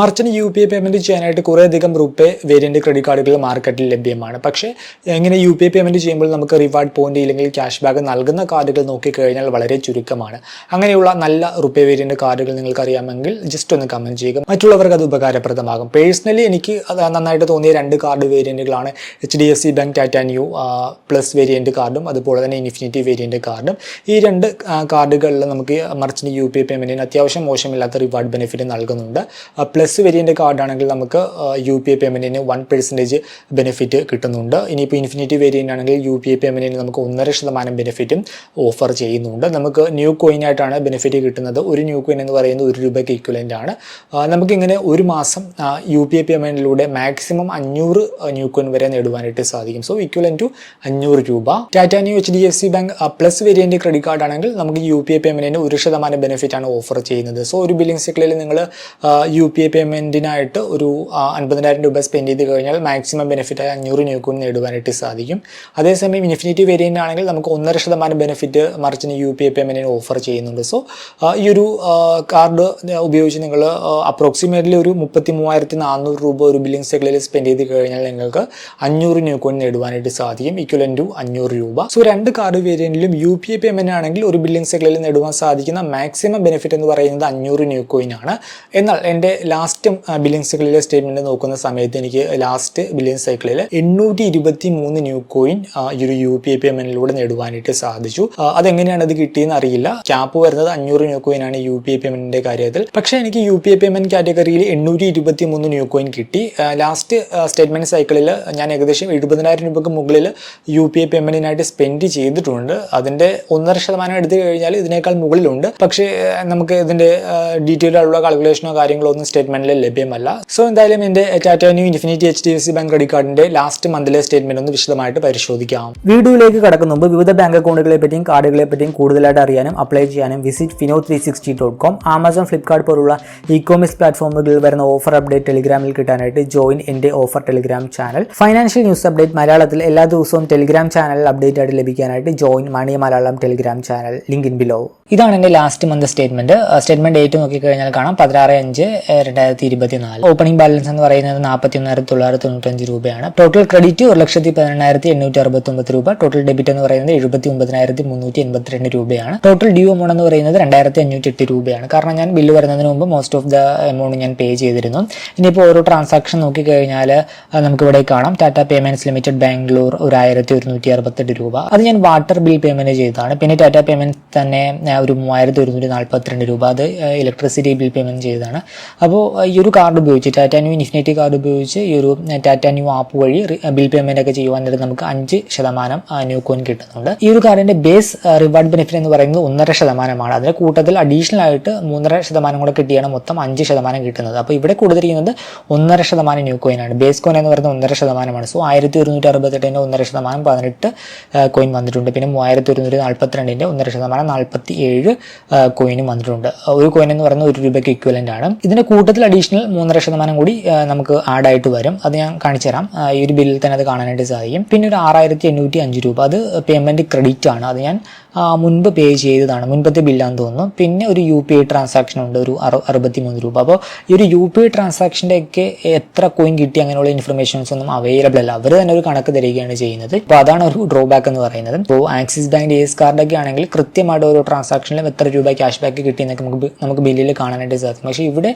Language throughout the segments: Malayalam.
Merchant U P I payment ചെയ്യാനായിട്ട് കുറേയധികം റുപ്പേ വേരിയന്റ് ക്രെഡിറ്റ് കാർഡുകൾ മാർക്കറ്റിൽ ലഭ്യമാണ്. പക്ഷേ ഇങ്ങനെ യു പി ഐ പേയ്മെന്റ് ചെയ്യുമ്പോൾ നമുക്ക് റിവാർഡ് പോയിന്റ് ഇല്ലെങ്കിൽ ക്യാഷ് ബാക്ക് നൽകുന്ന കാർഡുകൾ നോക്കിക്കഴിഞ്ഞാൽ വളരെ ചുരുക്കമാണ്. അങ്ങനെയുള്ള നല്ല റുപ്പേ വേരിയന്റ് കാർഡുകൾ നിങ്ങൾക്ക് അറിയാമെങ്കിൽ ജസ്റ്റ് ഒന്ന് കമന്റ് ചെയ്യുക. മറ്റുള്ളവർക്ക് അത് ഉപകാരപ്രദമാകും. പേഴ്സണലി എനിക്ക് നന്നായിട്ട് തോന്നിയ രണ്ട് card വേരിയന്റുകളാണ് H D F C bank Tata Neu plus variant കാർഡും അതുപോലെ തന്നെ ഇൻഫിനിറ്റി വേരിയന്റ് കാർഡും ഈ രണ്ട് കാർഡുകളിൽ നമുക്ക് മർച്ചന്റ് യു പി ഐ പേയ്മെന്റിന് അത്യാവശ്യം മോശമില്ലാത്ത റിവാർഡ് ബെനിഫിറ്റ് നൽകുന്നുണ്ട്. പ്ലസ് വേരിയന്റ് കാർഡാണെങ്കിൽ നമുക്ക് യു പി ഐ പേയ്മെന്റിന് വൺ പെർസെന്റേജ് ബെനിഫിറ്റ് കിട്ടുന്നുണ്ട്. ഇനിയിപ്പോൾ ഇൻഫിനിറ്റി വേരിയന്റ് ആണെങ്കിൽ യു പി ഐ പേയ്മെന്റിന് നമുക്ക് ഒന്നര ശതമാനം ബെനിഫിറ്റും ഓഫർ ചെയ്യുന്നുണ്ട്. നമുക്ക് ന്യൂ കോയിൻ ആയിട്ടാണ് ബെനിഫിറ്റ് കിട്ടുന്നത്. ഒരു ന്യൂ കോയിൻ എന്ന് പറയുന്നത് ഒരു രൂപയ്ക്ക് ഇക്വലന്റ് ആണ്. നമുക്കിങ്ങനെ ഒരു മാസം യു പി ഐ പേയ്മെന്റിലൂടെ മാക്സിമം അഞ്ഞൂറ് ന്യൂ കോയിൻ വരെ നേടുവാനായിട്ട് സാധിക്കും. സോ ഇക്വലൻ ടു അഞ്ഞൂറ് രൂപ. Tata Neu H D F C bank plus variant credit card ആണെങ്കിൽ നമുക്ക് യു പി ഐ പേയ്മെന്റിന് ഒരു ശതമാനം ബെനിഫിറ്റ് ആണ് ഓഫർ ചെയ്യുന്നത്. സോ ഒരു ബില്ലിംഗ് സൈക്കിളിൽ നിങ്ങൾ യു പി ഐ പേയ്മെന്റിനായിട്ട് ഒരു അൻപതിനായിരം രൂപ സ്പെൻഡ് ചെയ്ത് കഴിഞ്ഞാൽ മാക്സിമം ബെനിഫിറ്റ് ആയി അഞ്ഞൂറ് ന്യൂക്കൂൺ നേടുവാനായിട്ട് സാധിക്കും. അതേസമയം ഇൻഫിനിറ്റി വേരിയന്റ് ആണെങ്കിൽ നമുക്ക് ഒന്നര ശതമാനം ബെനിഫിറ്റ് മറിച്ചിന് യു പി ഐ പേയ്മെന്റിന് ഓഫർ ചെയ്യുന്നുണ്ട്. സോ ഈ ഒരു കാർഡ് ഉപയോഗിച്ച് നിങ്ങൾ അപ്രോക്സിമേറ്റ്ലി ഒരു മുപ്പത്തി മൂവായിരത്തി നാനൂറ് രൂപ ഒരു ബില്ലിംഗ് സൈക്കിളിൽ സ്പെൻഡ് ചെയ്ത് കഴിഞ്ഞാൽ നിങ്ങൾക്ക് അഞ്ഞൂറ് ന്യൂ കോയിൻ നേടുവാനായിട്ട് സാധിക്കും. ഇക്വലൻ ടു അഞ്ഞൂറ് രൂപ. സോ രണ്ട് കാർഡ് വേരിയന്റിലും യു പി ഐ പേയ്മെന്റ് ആണെങ്കിൽ ഒരു ബില്ലിംഗ് സൈക്കിളിൽ നേടുവാൻ സാധിക്കുന്ന മാക്സിമം ബെനിഫിറ്റ് എന്ന് പറയുന്നത് അഞ്ഞൂറ് ന്യൂക്കോയിൻ കോയിൻ ആണ്. എന്നാൽ എന്റെ are ബില്ലിംഗ് സൈക്കിളിലെ സ്റ്റേറ്റ്മെന്റ് നോക്കുന്ന സമയത്ത് എനിക്ക് ലാസ്റ്റ് ബില്ലിംഗ് സൈക്കിളിൽ എണ്ണൂറ്റി ഇരുപത്തി മൂന്ന് ന്യൂ കോയിൻ ഈ ഒരു യു പി ഐ പേയ്മെന്റിലൂടെ നേടുവാനായിട്ട് സാധിച്ചു. അതെങ്ങനെയാണ് അത് കിട്ടിയെന്ന് അറിയില്ല. ക്യാപ്പ് വരുന്നത് അഞ്ഞൂറ് ന്യൂ കോയിൻ ആണ് യു പി ഐ പേയ്മെന്റിന്റെ കാര്യത്തിൽ. പക്ഷേ എനിക്ക് യു പി ഐ പേയ്മെന്റ് കാറ്റഗറിയിൽ എണ്ണൂറ്റി ഇരുപത്തി മൂന്ന് ന്യൂ കോയിൻ കിട്ടി. ലാസ്റ്റ് സ്റ്റേറ്റ്മെന്റ് സൈക്കിളിൽ ഞാൻ ഏകദേശം എഴുപതിനായിരം രൂപയ്ക്ക് മുകളിൽ യു പി ഐ പേയ്മെന്റിനായിട്ട് സ്പെൻഡ് ചെയ്തിട്ടുണ്ട്. അതിന്റെ ഒന്നര ശതമാനം എടുത്തു കഴിഞ്ഞാൽ ഇതിനേക്കാൾ മുകളിലുണ്ട്. പക്ഷേ നമുക്ക് ഇതിന്റെ ഡീറ്റെയിൽ ആയിട്ടുള്ള കാൽക്കുലേഷനോ കാര്യങ്ങളോ ഒന്നും സ്റ്റേറ്റ്മെന്റിൽ ലഭ്യമല്ല. സോ എന്തായാലും എന്റെ Tata Neu infinity H D F C bank credit കാർഡിന്റെ ലാസ്റ്റ് മന്തിലെ സ്റ്റേറ്റ്മെന്റ് ഒന്ന് വിശദമായിട്ട് പരിശോധിക്കാം. വീഡിയോയിലേക്ക് കടക്കുന്ന മുമ്പ് വിവിധ ബാങ്ക് അക്കൗണ്ടുകളെ പറ്റിയും കാർഡുകളെ പറ്റിയും കൂടുതലായിട്ട് അറിയാനും അപ്ലൈ ചെയ്യാനും visit Fino three sixty dot com Amazon Flipkart പോലുള്ള ഇ കോമേഴ്സ് പ്ലാറ്റ്ഫോമുകളിൽ വരുന്ന ഓഫർ അപ്ഡേറ്റ് ടെലിഗ്രാമിൽ കിട്ടാനായിട്ട് ജോയിൻ എന്റെ offer Telegram channel financial news update മലയാളത്തിൽ എല്ലാ ദിവസവും ടെലിഗ്രാം ചാനലിൽ അപ്ഡേറ്റ് ആയിട്ട് ലഭിക്കാനായിട്ട് join money Malayalam Telegram channel link in below ഇതാണ് എന്റെ last month statement statement date നോക്കിക്കഴിഞ്ഞാൽ കാണാം. പതിനാറ് അഞ്ച് രണ്ടായിരത്തി ഇരുപത്തി നാല് ഓപ്പണിംഗ് ബാലൻസ് എന്ന് പറയുന്നത് നാൽപ്പത്തി ഒന്നായിരത്തി തൊള്ളായിരത്തി തൊണ്ണൂറ്റഞ്ച് രൂപയാണ്. ടോട്ടൽ ക്രെഡിറ്റ് ഒരു ലക്ഷത്തി പതിനെണ്ണായിരത്തി എണ്ണൂറ്റി അറുപത്തി ഒമ്പത് രൂപ. ടോട്ടൽ ഡെബിറ്റ് എന്ന് പറയുന്നത് എഴുപത്തി ഒമ്പതിനായിരത്തി മുന്നൂറ്റി എൺപത്തിരണ്ട് രൂപയാണ്. ടോട്ടൽ ഡ്യൂ എമൗണ്ട് എന്ന് പറയുന്നത് രണ്ടായിരത്തി അഞ്ഞൂറ്റി എട്ട് രൂപയാണ്. കാരണം ഞാൻ ബില്ല് വരുന്നതിന് മുമ്പ് മോസ്റ്റ് ഓഫ് ദ എമൗണ്ട് ഞാൻ പേ ചെയ്തിരുന്നു. ഇനിയിപ്പോൾ ഓരോ ട്രാൻസാക്ഷൻ നോക്കിക്കഴിഞ്ഞാൽ നമുക്ക് ഇവിടെ കാണാം. ടാറ്റ പേയ്മെന്റ്സ് ലിമിറ്റഡ് ബാംഗ്ലൂർ ഒരു ആയിരത്തി ഒരുന്നൂറ്റി അറുപത്തെട്ട് രൂപ. അത് ഞാൻ വാട്ടർ ബിൽ പേയ്മെന്റ് ചെയ്തതാണ്. പിന്നെ ടാറ്റ പേയ്മെന്റ് തന്നെ ഒരു മൂവായിരത്തി ഒരുന്നൂറ്റി നാൽപ്പത്തിരണ്ട് രൂപ. അത് ഇലക്ട്രിസിറ്റി ബിൽ പേയ്മെന്റ് ചെയ്തതാണ്. അപ്പോൾ ഈ ഒരു കാർഡ് ഉപയോഗിച്ച് ടാറ്റ ന്യൂ ഇൻഫിനിറ്റി കാർഡ് ഉപയോഗിച്ച് ഈ ഒരു ടാറ്റ ന്യൂ ആപ്പ് വഴി ബിൽ പേയ്മെന്റ് ഒക്കെ ചെയ്യുവാനായിട്ട് നമുക്ക് അഞ്ച് ശതമാനം ന്യൂ കോയിൻ കിട്ടുന്നുണ്ട്. ഈ ഒരു കാർഡിന്റെ ബേസ് റിവാർഡ് ബെനിഫിറ്റ് എന്ന് പറയുന്നത് ഒന്നര ശതമാനമാണ്. അതിന്റെ കൂട്ടത്തിൽ അഡീഷണൽ ആയിട്ട് മൂന്നര ശതമാനം കൂടെ കിട്ടിയാണ് മൊത്തം അഞ്ച് ശതമാനം കിട്ടുന്നത്. അപ്പോൾ ഇവിടെ കൊടുത്തിരിക്കുന്നത് ഒന്നര ശതമാനം ന്യൂ കോയിൻ ആണ്. ബേസ് കോയിൻ എന്ന് പറയുന്നത് ഒന്നര ശതമാനമാണ്. സോ ആയിരത്തി ഒരുന്നൂറ്റി അറുപത്തെട്ടിന്റെ ഒന്നര ശതമാനം പതിനെട്ട് കോയിൻ വന്നിട്ടുണ്ട്. പിന്നെ മൂവായിരത്തി ഒരുന്നൂറ്റി നാൽപ്പത്തിരണ്ടിന്റെ ഒന്നര ശതമാനം നാൽപ്പത്തി ഏഴ് കോയിനും വന്നിട്ടുണ്ട്. ഒരു കോയിൻ എന്ന് പറയുന്നത് ഒരു രൂപയ്ക്ക് ഇക്വലന്റ് ആണ്. ഇതിന്റെ കൂട്ടത്തിൽ മൂന്നര ശതമാനം കൂടി നമുക്ക് ആഡ് ആയിട്ട് വരും. അത് ഞാൻ കാണിച്ചു തരാം. ഈ ഒരു ബില്ലിൽ തന്നെ അത് കാണാനായിട്ട് സാധിക്കും. പിന്നെ ഒരു ആറായിരത്തി എണ്ണൂറ്റി അഞ്ച് രൂപ. അത് പേയ്മെന്റ് ക്രെഡിറ്റ് ആണ്. അത് ഞാൻ മുൻപ് പേ ചെയ്തതാണ്. മുൻപത്തെ ബില്ലാന്ന് തോന്നുന്നു. പിന്നെ ഒരു യു പി ഐ ട്രാൻസാക്ഷൻ ഉണ്ട്. ഒരു അറു അറുപത്തി മൂന്ന് രൂപ. അപ്പോൾ ഈ ഒരു യു പി ഐ ട്രാൻസാക്ഷന്റെ ഒക്കെ എത്ര കോയിൻ കിട്ടി അങ്ങനെയുള്ള ഇൻഫർമേഷൻസ് ഒന്നും അവൈലബിൾ അല്ല. അവർ തന്നെ ഒരു കണക്ക് തരികയാണ് ചെയ്യുന്നത്. അപ്പോൾ അതാണ് ഒരു ഡ്രോബാക്ക് എന്ന് പറയുന്നത്. ഇപ്പോൾ ആക്സിസ് ബാങ്ക് എസ് കാർഡൊക്കെ ആണെങ്കിൽ കൃത്യമായിട്ട് ഓരോ ട്രാൻസാക്ഷനിലും എത്ര രൂപ ക്യാഷ് ബാക്ക് കിട്ടിയെന്നൊക്കെ നമുക്ക് നമുക്ക് ബില്ലിൽ കാണാനായിട്ട് സാധിക്കും. പക്ഷേ ഇവിടെ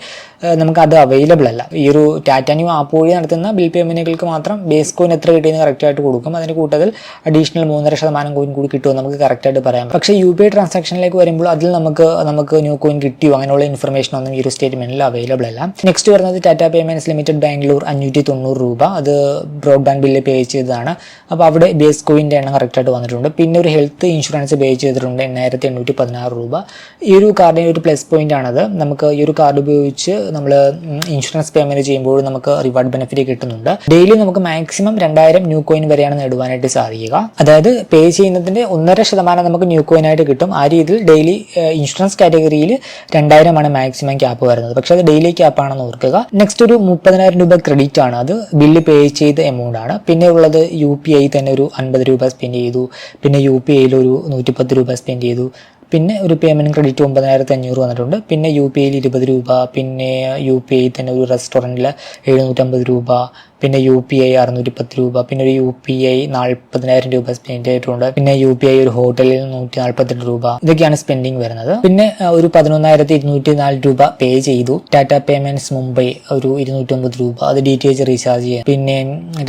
നമുക്ക് അത് അവൈലബിൾ അല്ല. ഈ ഒരു ടാറ്റാന്യൂ ആപ്പ് വഴി നടത്തുന്ന ബിൽ പേയ്മെന്റുകൾക്ക് മാത്രം ബേസ് കോയിൻ എത്ര കിട്ടിയെന്ന് കറക്റ്റായിട്ട് കൊടുക്കും. അതിന് കൂട്ടത്തിൽ അഡീഷണൽ മൂന്നര ശതമാനം കോയിൻ കൂടി കിട്ടുമെന്ന് നമുക്ക് കറക്റ്റ് ആയിട്ട് പറയാം. പക്ഷേ യു പി ഐ ട്രാൻസാക്ഷനിലേക്ക് വരുമ്പോൾ അതിൽ നമുക്ക് നമുക്ക് ന്യൂ കോയിൻ കിട്ടിയോ? അങ്ങനെയുള്ള ഇൻഫർമേഷൻ ഒന്നും ഈ ഒരു സ്റ്റേറ്റ്മെന്റിൽ അവൈലബിൾ അല്ല. നെക്സ്റ്റ് വരുന്നത് ടാറ്റ പേയ്മെന്റ്സ് ലിമിറ്റഡ് ബാംഗ്ലൂർ അഞ്ഞൂറ്റി തൊണ്ണൂറ് രൂപ. അത് ബ്രോഡ്ബാൻഡ് ബില്ല് പേ ചെയ്തതാണ്. അപ്പോൾ അവിടെ ബേസ് കോയിന്റെ എണ്ണം കറക്റ്റ് ആയിട്ട് വന്നിട്ടുണ്ട്. പിന്നെ ഒരു ഹെൽത്ത് ഇൻഷുറൻസ് പേ ചെയ്തിട്ടുണ്ട് എണ്ണായിരത്തി എണ്ണൂറ്റി പതിനാറ് രൂപ. ഈ ഒരു കാർഡിന്റെ ഒരു പ്ലസ് പോയിന്റ് ആണത്. നമുക്ക് ഈ ഒരു കാർഡ് ഉപയോഗിച്ച് നമ്മൾ ഇൻഷുറൻസ് പേയ്മെന്റ് ചെയ്യുമ്പോൾ നമുക്ക് റിവാർഡ് ബെനിഫിറ്റ് കിട്ടുന്നുണ്ട്. ഡെയിലി നമുക്ക് മാക്സിമം രണ്ടായിരം ന്യൂ കോയിൻ വരെയാണ് നേടുവാനായിട്ട് സാധിക്കുക. അതായത് പേ ചെയ്യുന്നതിന്റെ ഒന്നര ശതമാനം നമുക്ക് ന്യൂ കോയിൻ ആയിട്ട് കിട്ടും. ആ രീതിയിൽ ഡെയിലി ഇൻഷുറൻസ് കാറ്റഗറിയിൽ രണ്ടായിരമാണ് മാക്സിമം ക്യാപ്പ് വരുന്നത്. പക്ഷെ അത് ഡെയിലി ക്യാപ്പ് ആണെന്ന് ഓർക്കുക. നെക്സ്റ്റ് ഒരു മുപ്പതിനായിരം രൂപ ക്രെഡിറ്റ് ആണ്. അത് ബില്ല് പേ ചെയ്ത എമൗണ്ട് ആണ്. പിന്നെ ഉള്ളത് യു പി ഐ തന്നെ ഒരു അൻപത് രൂപ സ്പെൻഡ് ചെയ്തു. പിന്നെ യു പി ഐയിൽ ഒരു നൂറ്റിപ്പത്ത് രൂപ സ്പെൻഡ് ചെയ്തു. പിന്നെ ഒരു പേയ്മെന്റ് ക്രെഡിറ്റ് ഒമ്പതിനായിരത്തി അഞ്ഞൂറ് വന്നിട്ടുണ്ട്. പിന്നെ യു പി ഐയിൽ ഇരുപത് രൂപ പിന്നെ യു പി ഐ തന്നെ ഒരു റെസ്റ്റോറന്റിൽ എഴുന്നൂറ്റമ്പത് രൂപ പിന്നെ യു പി ഐ അറുന്നൂറ്റി പത്ത് രൂപ പിന്നെ ഒരു യു പി ഐ നാൽപ്പതിനായിരം രൂപ സ്പെൻഡ് ചെയ്തിട്ടുണ്ട്. പിന്നെ യു പി ഐ ഒരു ഹോട്ടലിൽ നൂറ്റി നാൽപ്പത്തെട്ട് രൂപ. ഇതൊക്കെയാണ് സ്പെൻഡിങ് വരുന്നത്. പിന്നെ ഒരു പതിനൊന്നായിരത്തി ഇരുന്നൂറ്റി നാല് രൂപ പേ ചെയ്തു. ടാറ്റ പേയ്മെന്റ്സ് മുംബൈ ഒരു ഇരുന്നൂറ്റമ്പത് രൂപ. അത് ഡി ടി എച്ച് റീചാർജ് ചെയ്യാൻ പിന്നെ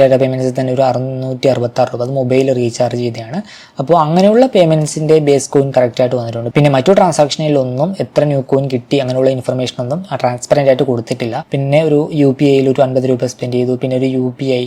ടാറ്റ പേയ്മെന്റ്സ് തന്നെ ഒരു അറുന്നൂറ്റി അറുപത്തി ആറ് രൂപ. അത് മൊബൈൽ റീചാർജ് ചെയ്തതാണ്. അപ്പോൾ അങ്ങനെയുള്ള പേയ്മെന്റ്സിന്റെ ബേസ് കോയിൻ കറക്റ്റ് ആയിട്ട് വന്നിട്ടുണ്ട് പിന്നെ മറ്റു ട്രാൻസാക്ഷനിലൊന്നും എത്ര ന്യൂ കോയിൻ കിട്ടി അങ്ങനെയുള്ള ഇൻഫർമേഷൻ ഒന്നും ആ ട്രാൻസ്പെറന്റ് ആയിട്ട് കൊടുത്തിട്ടില്ല. പിന്നെ ഒരു യു പി ഐയിൽ ഒരു അൻപത് രൂപ സ്പെൻഡ് ചെയ്തു. പിന്നെ ഒരു യു പി ഐ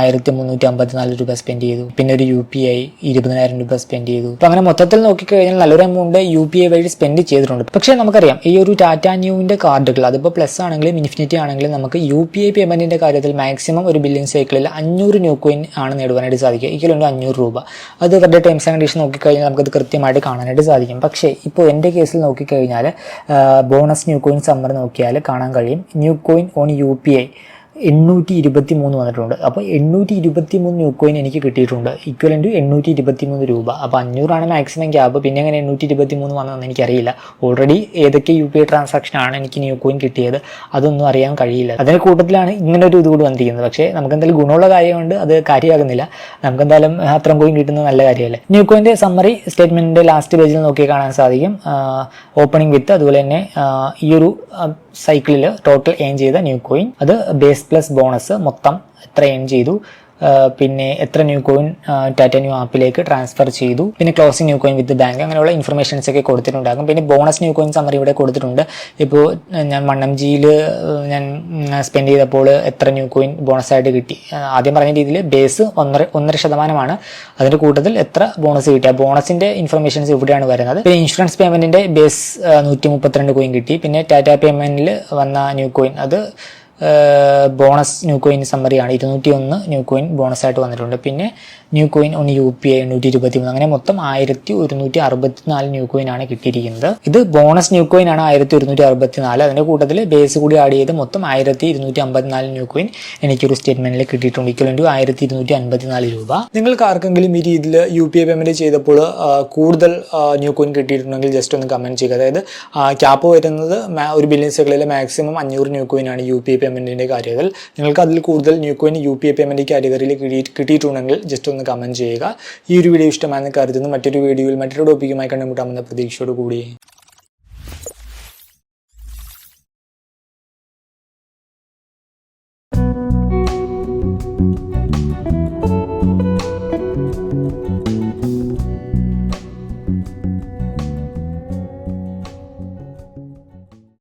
ആയിരത്തി മുന്നൂറ്റി അമ്പത്തിനാല് രൂപ സ്പെൻഡ് ചെയ്തു. പിന്നെ ഒരു യു പി ഐ ഇരുപതിനായിരം രൂപ സ്പെൻഡ് ചെയ്തു. അപ്പോൾ അങ്ങനെ മൊത്തത്തിൽ നോക്കിക്കഴിഞ്ഞാൽ നല്ലൊരു എമൗണ്ട് യു പി ഐ വഴി സ്പെൻഡ് ചെയ്തിട്ടുണ്ട്. പക്ഷേ നമുക്കറിയാം ഈ ഒരു ടാറ്റ ന്യൂവിന്റെ കാർഡുകൾ അതിപ്പോൾ പ്ലസ് ആണെങ്കിലും ഇൻഫിനിറ്റി ആണെങ്കിലും നമുക്ക് യു പി ഐ പേയ്മെന്റിന്റെ കാര്യത്തിൽ മാക്സിമം ഒരു ബില്ലിംഗ് സൈക്കിളിൽ അഞ്ഞൂറ് ന്യൂ കോയിൻ ആണ് നേടുവാനായിട്ട് സാധിക്കുക. ഈ അഞ്ഞൂറ് രൂപ. അത് ഇവരുടെ ടേംസ് ആൻഡ് കണ്ടീഷൻ നോക്കിക്കഴിഞ്ഞാൽ നമുക്കത് കൃത്യമായിട്ട് കാണാനായിട്ട് സാധിക്കും. പക്ഷേ ഇപ്പോൾ എന്റെ കേസിൽ നോക്കിക്കഴിഞ്ഞാൽ ബോണസ് ന്യൂ കോയിൻ സമ്മർ നോക്കിയാൽ കാണാൻ കഴിയും. Neu coin on U P I. എണ്ണൂറ്റി ഇരുപത്തി മൂന്ന് വന്നിട്ടുണ്ട്. അപ്പോൾ എണ്ണൂറ്റി ഇരുപത്തി മൂന്ന് ന്യൂ കോയിൻ എനിക്ക് കിട്ടിയിട്ടുണ്ട്. ഈക്വലൻ ടു എണ്ണൂറ്റി ഇരുപത്തി മൂന്ന് രൂപ. അപ്പോൾ അഞ്ഞൂറാണ് മാക്സിമം ക്യാബ് പിന്നെ അങ്ങനെ എണ്ണൂറ്റി ഇരുപത്തി മൂന്ന് വന്നതെന്ന് എനിക്കറിയില്ല. ഓൾറെഡി ഏതൊക്കെ യു പി ഐ ട്രാൻസാക്ഷൻ ആണ് എനിക്ക് ന്യൂ കോയിൻ കിട്ടിയത് അതൊന്നും അറിയാൻ കഴിയില്ല. അതിന്റെ കൂട്ടത്തിലാണ് ഇങ്ങനെ ഒരു ഇത് കൂടി വന്നിരിക്കുന്നത്. പക്ഷേ നമുക്ക് എന്തായാലും ഗുണമുള്ള കാര്യമുണ്ട് അത് കാര്യമാകുന്നില്ല. നമുക്ക് എന്തായാലും അത്രയും കോയിൻ കിട്ടുന്നത് നല്ല കാര്യമല്ലേ? ന്യൂ കോയിന്റെ സമ്മറി സ്റ്റേറ്റ്മെന്റിന്റെ ലാസ്റ്റ് പേജിൽ നോക്കി കാണാൻ സാധിക്കും. ഓപ്പണിംഗ് വിത്ത് അതുപോലെ തന്നെ ഈ ഒരു സൈക്കിളിൽ ടോട്ടൽ ഏൺ ചെയ്ത ന്യൂ കോയിൻ അത് ബേസ് പ്ലസ് ബോണസ് മൊത്തം എത്ര ഏൺ ചെയ്തു? പിന്നെ എത്ര ന്യൂ കോയിൻ ടാറ്റ ന്യൂ ആപ്പിലേക്ക് ട്രാൻസ്ഫർ ചെയ്തു. പിന്നെ closing Neu coin with bank അങ്ങനെയുള്ള ഇൻഫർമേഷൻസ് ഒക്കെ കൊടുത്തിട്ടുണ്ടാകും. പിന്നെ ബോണസ് ന്യൂ കോയിൻ സമ്മറി ഇവിടെ കൊടുത്തിട്ടുണ്ട്. ഇപ്പോൾ ഞാൻ മണ്ണം ജിയിൽ ഞാൻ സ്പെൻഡ് ചെയ്തപ്പോൾ എത്ര ന്യൂ കോയിൻ ബോണസ് ആയിട്ട് കിട്ടി. ആദ്യം പറഞ്ഞ രീതിയിൽ ബേസ് ഒന്നര ഒന്നര ശതമാനമാണ്. അതിന്റെ കൂട്ടത്തിൽ എത്ര ബോണസ് കിട്ടി? ആ ബോണസിന്റെ ഇൻഫർമേഷൻസ് ഇവിടെയാണ് വരുന്നത്. പിന്നെ ഇൻഷുറൻസ് പേയ്മെന്റിന്റെ ബേസ് നൂറ്റി മുപ്പത്തിരണ്ട് കോയിൻ കിട്ടി. പിന്നെ ടാറ്റ പേയ്മെന്റിൽ വന്ന ന്യൂ കോയിൻ അത് ബോണസ് ന്യൂ കോയിൻ സമ്മറിയാണ്. ഇരുന്നൂറ്റി ഒന്ന് ന്യൂ കോയിൻ ബോണസ് ആയിട്ട് വന്നിട്ടുണ്ട്. പിന്നെ ന്യൂ കോയിൻ ഒന്ന് യു പി ഐ എണ്ണൂറ്റി ഇരുപത്തി മൂന്ന് അങ്ങനെ മൊത്തം ആയിരത്തി ഒരുന്നൂറ്റി അറുപത്തി നാല് ന്യൂ കോയിൻ ആണ് കിട്ടിയിരിക്കുന്നത്. ഇത് ബോണസ് ന്യൂ കോയിൻ ആണ് ആയിരത്തി ഒരുന്നൂറ്റി അറുപത്തി നാല് അതിന്റെ കൂട്ടത്തിൽ ബേസ് കൂടി ആഡ് ചെയ്ത് മൊത്തം ആയിരത്തി ഇരുന്നൂറ്റി അമ്പത്തിനാല് ന്യൂ കോയിൻ എനിക്കൊരു സ്റ്റേറ്റ്മെന്റിൽ കിട്ടിയിട്ടുണ്ട്. ഇക്വലൻ ടു ആയിരത്തി ഇരുന്നൂറ്റി അൻപത്തിനാല് രൂപ. നിങ്ങൾക്ക് ആർക്കെങ്കിലും ഈ രീതിയിൽ യു പി ഐ പേയ്മെന്റ് ചെയ്തപ്പോൾ കൂടുതൽ ന്യൂ കോയിൻ കിട്ടിയിട്ടുണ്ടെങ്കിൽ ജസ്റ്റ് ഒന്ന് കമന്റ് ചെയ്യുക. അതായത് ക്യാപ്പ് വരുന്നത് ഒരു ബില്യൺ സെക്കളിൽ മാക്സിമം അഞ്ഞൂറ് ന്യൂ കോയിൻ ആണ് യു പി ഐ പേയ്മെന്റിന്റെ കാര്യത്തിൽ. നിങ്ങൾക്ക് അതിൽ കൂടുതൽ Neu coin U P I payment കാറ്റഗറിയിൽ കിട്ടി കിട്ടിയിട്ടുണ്ടെങ്കിൽ ജസ്റ്റ് ഒന്ന് കമന്റ് ചെയ്യുക. ഈ ഒരു വീഡിയോ ഇഷ്ടമായെന്ന് കരുതുന്നു. മറ്റൊരു വീഡിയോയിൽ മറ്റൊരു ടോപ്പിക്കുമായി കണ്ടുമുട്ടാമെന്ന പ്രതീക്ഷയോട് കൂടി